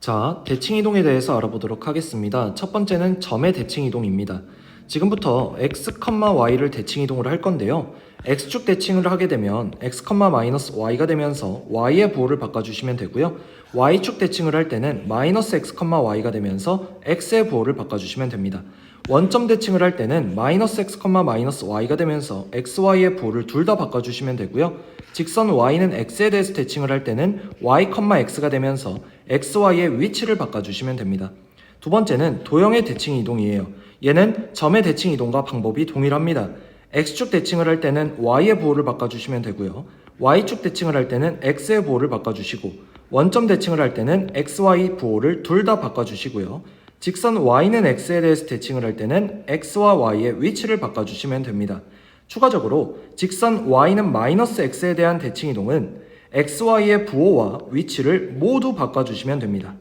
자, 대칭 이동에 대해서 알아보도록 하겠습니다. 첫 번째는 점의 대칭 이동입니다. 지금부터 x, y를 대칭 이동을 할 건데요. x축 대칭을 하게 되면 x, y가 되면서 y의 부호를 바꿔주시면 되고요. y축 대칭을 할 때는 마이너스 x, y가 되면서 x의 부호를 바꿔주시면 됩니다. 원점 대칭을 할 때는 마이너스 x, 마이너스 y가 되면서 xy의 부호를 둘 다 바꿔주시면 되고요. 직선 y는 x에 대해서 대칭을 할 때는 y, x가 되면서 xy의 위치를 바꿔주시면 됩니다. 두 번째는 도형의 대칭 이동이에요. 얘는 점의 대칭 이동과 방법이 동일합니다. x축 대칭을 할 때는 y의 부호를 바꿔주시면 되고요. y축 대칭을 할 때는 x의 부호를 바꿔주시고 원점 대칭을 할 때는 xy 부호를 둘 다 바꿔주시고요. 직선 y는 x에 대해서 대칭을 할 때는 x와 y의 위치를 바꿔주시면 됩니다. 추가적으로 직선 y는 마이너스 x에 대한 대칭 이동은 xy의 부호와 위치를 모두 바꿔주시면 됩니다.